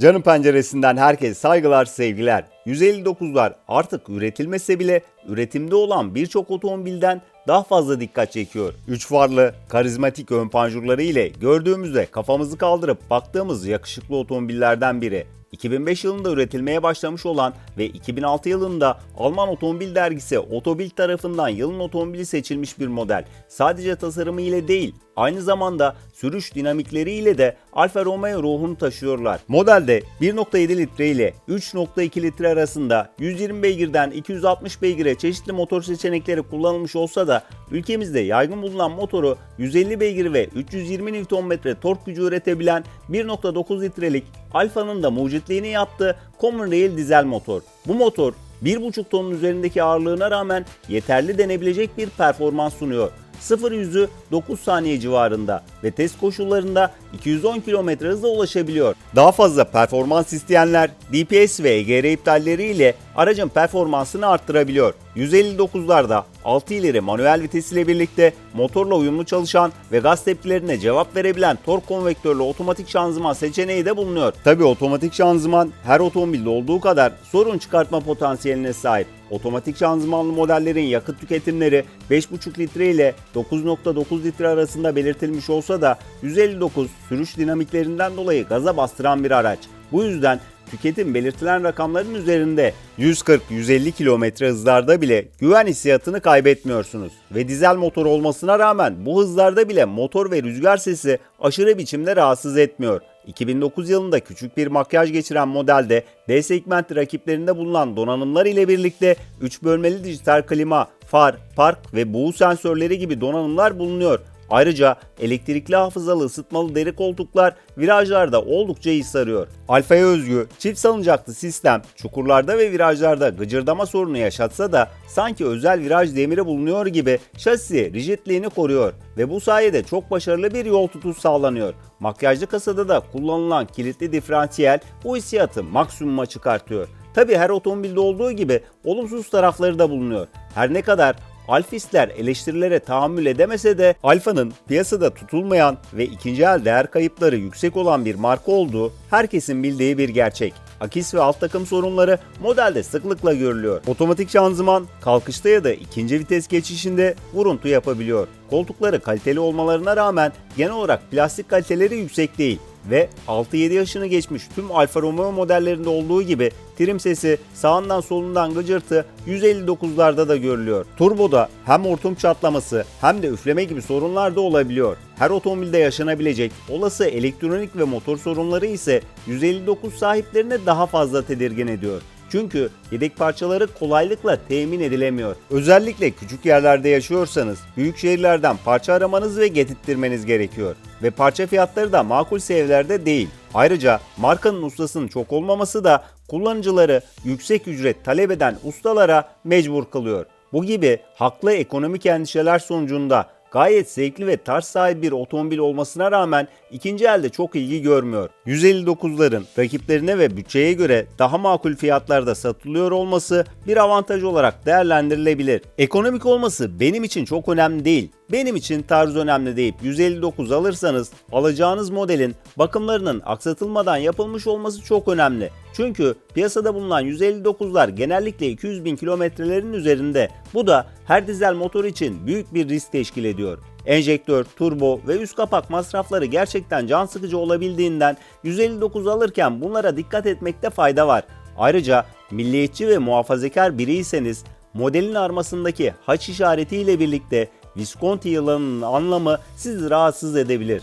Canım penceresinden herkese saygılar, sevgiler. 159'lar artık üretilmese bile üretimde olan birçok otomobilden daha fazla dikkat çekiyor. Üç farlı, karizmatik ön panjurları ile gördüğümüzde kafamızı kaldırıp baktığımız yakışıklı otomobillerden biri. 2005 yılında üretilmeye başlamış olan ve 2006 yılında Alman otomobil dergisi Otobil tarafından yılın otomobili seçilmiş bir model. Sadece tasarımı ile değil, aynı zamanda sürüş dinamikleri ile de Alfa Romeo ruhunu taşıyorlar. Modelde 1.7 litre ile 3.2 litre arasında 120 beygirden 260 beygire çeşitli motor seçenekleri kullanılmış olsa da ülkemizde yaygın bulunan motoru 150 beygir ve 320 Nm tork gücü üretebilen 1.9 litrelik Alfa'nın da mucitliğini yaptığı Common Rail dizel motor. Bu motor 1.5 tonun üzerindeki ağırlığına rağmen yeterli denebilecek bir performans sunuyor. 0 yüzü 9 saniye civarında ve test koşullarında 210 km hızla ulaşabiliyor. Daha fazla performans isteyenler DPS ve EGR iptalleriyle aracın performansını arttırabiliyor. 159'larda 6 ileri manuel vites ile birlikte motorla uyumlu çalışan ve gaz tepkilerine cevap verebilen tork konvektörlü otomatik şanzıman seçeneği de bulunuyor. Tabi otomatik şanzıman her otomobilde olduğu kadar sorun çıkartma potansiyeline sahip. Otomatik şanzımanlı modellerin yakıt tüketimleri 5,5 litre ile 9,9 litre arasında belirtilmiş olsa da 159 sürüş dinamiklerinden dolayı gaza bastıran bir araç. Bu yüzden tüketim belirtilen rakamların üzerinde 140-150 km hızlarda bile güven hissiyatını kaybetmiyorsunuz. Ve dizel motor olmasına rağmen bu hızlarda bile motor ve rüzgar sesi aşırı biçimde rahatsız etmiyor. 2009 yılında küçük bir makyaj geçiren modelde D segmenti rakiplerinde bulunan donanımlar ile birlikte 3 bölmeli dijital klima, far, park ve buğu sensörleri gibi donanımlar bulunuyor. Ayrıca elektrikli hafızalı ısıtmalı deri koltuklar virajlarda oldukça iyi sarıyor. Alfa'ya özgü çift salıncaklı sistem çukurlarda ve virajlarda gıcırdama sorunu yaşatsa da sanki özel viraj demiri bulunuyor gibi şasi rigidliğini koruyor ve bu sayede çok başarılı bir yol tutuş sağlanıyor. Makyajlı kasada da kullanılan kilitli diferansiyel bu hissiyatı maksimuma çıkartıyor. Tabi her otomobilde olduğu gibi olumsuz tarafları da bulunuyor. Her ne kadar Alfistler eleştirilere tahammül edemese de Alfa'nın piyasada tutulmayan ve ikinci el değer kayıpları yüksek olan bir marka olduğu herkesin bildiği bir gerçek. Akis ve alt takım sorunları modelde sıklıkla görülüyor. Otomatik şanzıman kalkışta ya da ikinci vites geçişinde vuruntu yapabiliyor. Koltukları kaliteli olmalarına rağmen genel olarak plastik kaliteleri yüksek değil ve 6-7 yaşını geçmiş tüm Alfa Romeo modellerinde olduğu gibi trim sesi sağından solundan gıcırtı 159'larda da görülüyor. Turboda hem hortum çatlaması hem de üfleme gibi sorunlar da olabiliyor. Her otomobilde yaşanabilecek olası elektronik ve motor sorunları ise 159 sahiplerine daha fazla tedirgin ediyor. Çünkü yedek parçaları kolaylıkla temin edilemiyor. Özellikle küçük yerlerde yaşıyorsanız büyük şehirlerden parça aramanız ve getirttirmeniz gerekiyor. Ve parça fiyatları da makul seviyelerde değil. Ayrıca markanın ustasının çok olmaması da kullanıcıları yüksek ücret talep eden ustalara mecbur kılıyor. Bu gibi haklı ekonomik endişeler sonucunda gayet zevkli ve tarz sahibi bir otomobil olmasına rağmen ikinci elde çok ilgi görmüyor. 159'ların rakiplerine ve bütçeye göre daha makul fiyatlarda satılıyor olması bir avantaj olarak değerlendirilebilir. Ekonomik olması benim için çok önemli değil. Benim için tarz önemli deyip 159 alırsanız alacağınız modelin bakımlarının aksatılmadan yapılmış olması çok önemli. Çünkü piyasada bulunan 159'lar genellikle 200 bin kilometrelerin üzerinde. Bu da her dizel motor için büyük bir risk teşkil ediyor. Enjektör, turbo ve üst kapak masrafları gerçekten can sıkıcı olabildiğinden 159 alırken bunlara dikkat etmekte fayda var. Ayrıca milliyetçi ve muhafazakar biriyseniz modelin armasındaki haç işareti ile birlikte Visconti yılanının anlamı sizi rahatsız edebilir.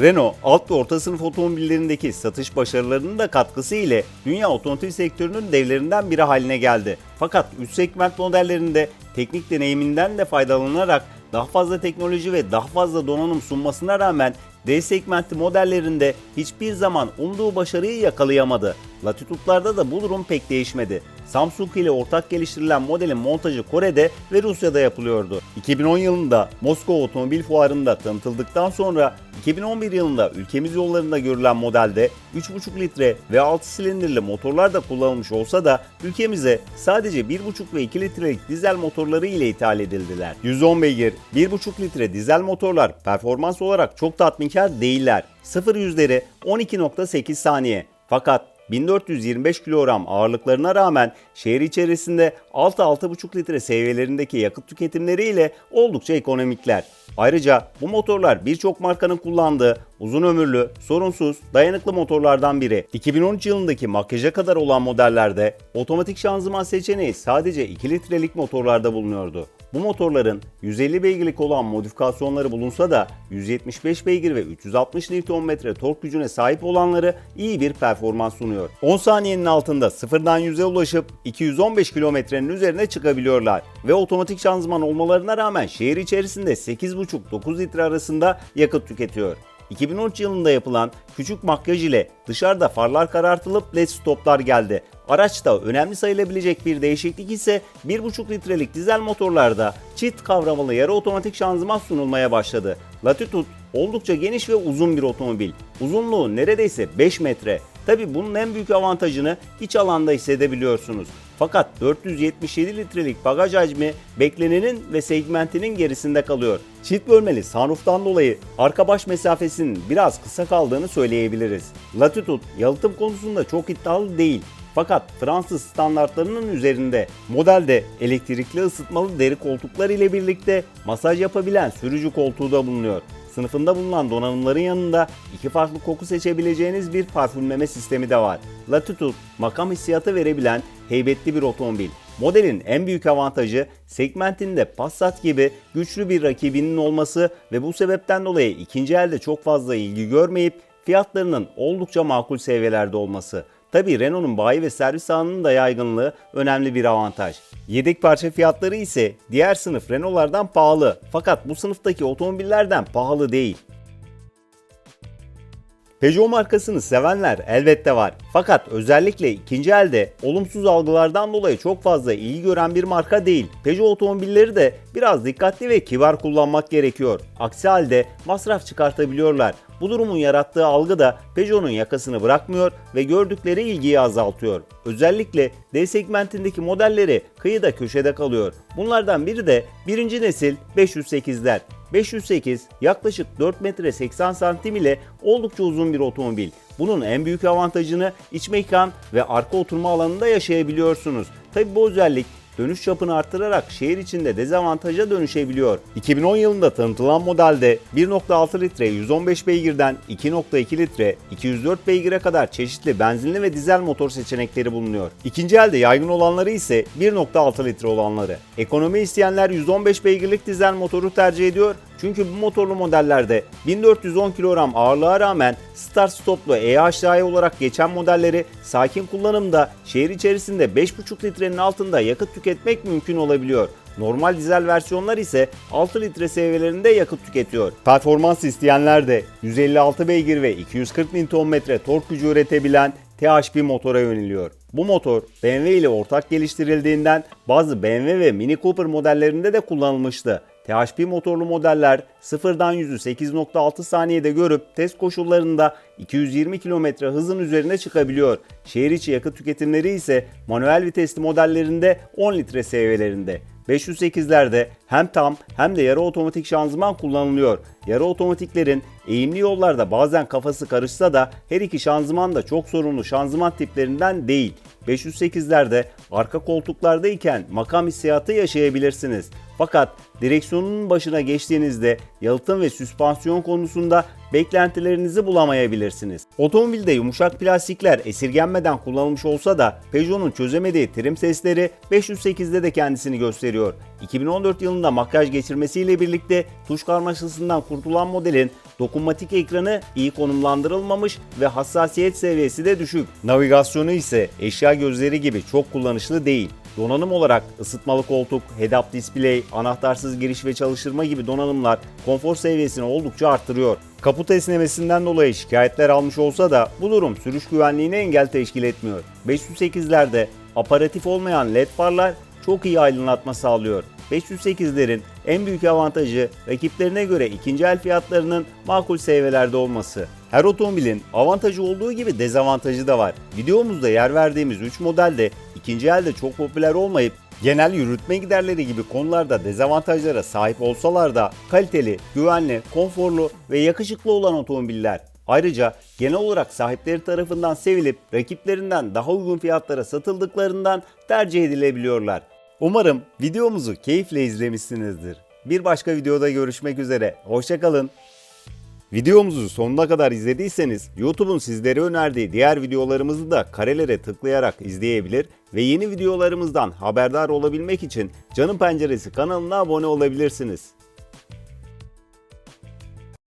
Renault alt ve orta sınıf otomobillerindeki satış başarılarının da katkısı ile dünya otomotiv sektörünün devlerinden biri haline geldi. Fakat üst segment modellerinde teknik deneyiminden de faydalanarak daha fazla teknoloji ve daha fazla donanım sunmasına rağmen D segmenti modellerinde hiçbir zaman umduğu başarıyı yakalayamadı. Latitudlarda da bu durum pek değişmedi. Samsung ile ortak geliştirilen modelin montajı Kore'de ve Rusya'da yapılıyordu. 2010 yılında Moskova Otomobil Fuarı'nda tanıtıldıktan sonra 2011 yılında ülkemiz yollarında görülen modelde 3.5 litre ve 6 silindirli motorlar da kullanılmış olsa da ülkemize sadece 1.5 ve 2 litrelik dizel motorları ile ithal edildiler. 110 beygir, 1.5 litre dizel motorlar performans olarak çok tatminkar değiller. 0 yüzleri 12.8 saniye. Fakat 1425 kilogram ağırlıklarına rağmen şehir içerisinde 6-6,5 litre seviyelerindeki yakıt tüketimleriyle oldukça ekonomikler. Ayrıca bu motorlar birçok markanın kullandığı uzun ömürlü, sorunsuz, dayanıklı motorlardan biri. 2013 yılındaki makyaja kadar olan modellerde otomatik şanzıman seçeneği sadece 2 litrelik motorlarda bulunuyordu. Bu motorların 150 beygirlik olan modifikasyonları bulunsa da 175 beygir ve 360 Nm tork gücüne sahip olanları iyi bir performans sunuyor. 10 saniyenin altında sıfırdan 100'e ulaşıp 215 kilometrenin üzerine çıkabiliyorlar ve otomatik şanzıman olmalarına rağmen şehir içerisinde 8,5-9 litre arasında yakıt tüketiyor. 2013 yılında yapılan küçük makyaj ile dışarıda farlar karartılıp led stoplar geldi. Araçta önemli sayılabilecek bir değişiklik ise 1,5 litrelik dizel motorlarda çift kavramalı yarı otomatik şanzıman sunulmaya başladı. Latitude oldukça geniş ve uzun bir otomobil. Uzunluğu neredeyse 5 metre. Tabi bunun en büyük avantajını iç alanda hissedebiliyorsunuz. Fakat 477 litrelik bagaj hacmi beklenenin ve segmentinin gerisinde kalıyor. Çift bölmeli sunroof'tan dolayı arka baş mesafesinin biraz kısa kaldığını söyleyebiliriz. Latitude yalıtım konusunda çok iddialı değil. Fakat Fransız standartlarının üzerinde modelde elektrikli ısıtmalı deri koltuklar ile birlikte masaj yapabilen sürücü koltuğu da bulunuyor. Sınıfında bulunan donanımların yanında iki farklı koku seçebileceğiniz bir parfümleme sistemi de var. Latitude makam hissiyatı verebilen heybetli bir otomobil. Modelin en büyük avantajı segmentinde Passat gibi güçlü bir rakibinin olması ve bu sebepten dolayı ikinci elde çok fazla ilgi görmeyip fiyatlarının oldukça makul seviyelerde olması. Tabi Renault'un bayi ve servis alanının da yaygınlığı önemli bir avantaj. Yedek parça fiyatları ise diğer sınıf Renault'lardan pahalı fakat bu sınıftaki otomobillerden pahalı değil. Peugeot markasını sevenler elbette var. Fakat özellikle ikinci elde olumsuz algılardan dolayı çok fazla ilgi gören bir marka değil. Peugeot otomobilleri de biraz dikkatli ve kibar kullanmak gerekiyor. Aksi halde masraf çıkartabiliyorlar. Bu durumun yarattığı algı da Peugeot'un yakasını bırakmıyor ve gördükleri ilgiyi azaltıyor. Özellikle D segmentindeki modelleri kıyıda köşede kalıyor. Bunlardan biri de birinci nesil 508'ler. 508 yaklaşık 4 metre 80 santim ile oldukça uzun bir otomobil. Bunun en büyük avantajını iç mekan ve arka oturma alanında yaşayabiliyorsunuz. Tabi bu özellik dönüş çapını arttırarak şehir içinde dezavantaja dönüşebiliyor. 2010 yılında tanıtılan modelde 1.6 litre 115 beygirden 2.2 litre 204 beygire kadar çeşitli benzinli ve dizel motor seçenekleri bulunuyor. İkinci elde yaygın olanları ise 1.6 litre olanları. Ekonomi isteyenler 115 beygirlik dizel motoru tercih ediyor çünkü bu motorlu modellerde 1410 kilogram ağırlığa rağmen start stoplu EHDI olarak geçen modelleri sakin kullanımda şehir içerisinde 5,5 litrenin altında yakıt tüketmek mümkün olabiliyor. Normal dizel versiyonlar ise 6 litre seviyelerinde yakıt tüketiyor. Performans isteyenler de 156 beygir ve 240 Nm tork gücü üretebilen THP motora yöneliyor. Bu motor BMW ile ortak geliştirildiğinden bazı BMW ve Mini Cooper modellerinde de kullanılmıştı. THP motorlu modeller sıfırdan 100'ü 8.6 saniyede görüp test koşullarında 220 km hızın üzerine çıkabiliyor. Şehir içi yakıt tüketimleri ise manuel vitesli modellerinde 10 litre seviyelerinde. 508'lerde hem tam hem de yarı otomatik şanzıman kullanılıyor. Yarı otomatiklerin eğimli yollarda bazen kafası karışsa da her iki şanzıman da çok sorunlu şanzıman tiplerinden değil. 508'lerde arka koltuklardayken makam hissiyatı yaşayabilirsiniz. Fakat direksiyonun başına geçtiğinizde yalıtım ve süspansiyon konusunda beklentilerinizi bulamayabilirsiniz. Otomobilde yumuşak plastikler esirgenmeden kullanılmış olsa da Peugeot'un çözemediği trim sesleri 508'de de kendisini gösteriyor. 2014 yılında makyaj geçirmesiyle birlikte tuş karmaşasından kurtulan modelin dokunmatik ekranı iyi konumlandırılmamış ve hassasiyet seviyesi de düşük. Navigasyonu ise eşya gözleri gibi çok kullanışlı değil. Donanım olarak ısıtmalı koltuk, head-up display, anahtarsız giriş ve çalıştırma gibi donanımlar konfor seviyesini oldukça arttırıyor. Kaput esnemesinden dolayı şikayetler almış olsa da bu durum sürüş güvenliğine engel teşkil etmiyor. 508'lerde aparatif olmayan led farlar çok iyi aydınlatma sağlıyor. 508'lerin en büyük avantajı rakiplerine göre ikinci el fiyatlarının makul seviyelerde olması. Her otomobilin avantajı olduğu gibi dezavantajı da var. Videomuzda yer verdiğimiz 3 model de ikinci elde çok popüler olmayıp genel yürütme giderleri gibi konularda dezavantajlara sahip olsalar da kaliteli, güvenli, konforlu ve yakışıklı olan otomobiller. Ayrıca genel olarak sahipleri tarafından sevilip rakiplerinden daha uygun fiyatlara satıldıklarından tercih edilebiliyorlar. Umarım videomuzu keyifle izlemişsinizdir. Bir başka videoda görüşmek üzere. Hoşçakalın. Videomuzu sonuna kadar izlediyseniz YouTube'un sizlere önerdiği diğer videolarımızı da karelere tıklayarak izleyebilir ve yeni videolarımızdan haberdar olabilmek için Canım Penceresi kanalına abone olabilirsiniz.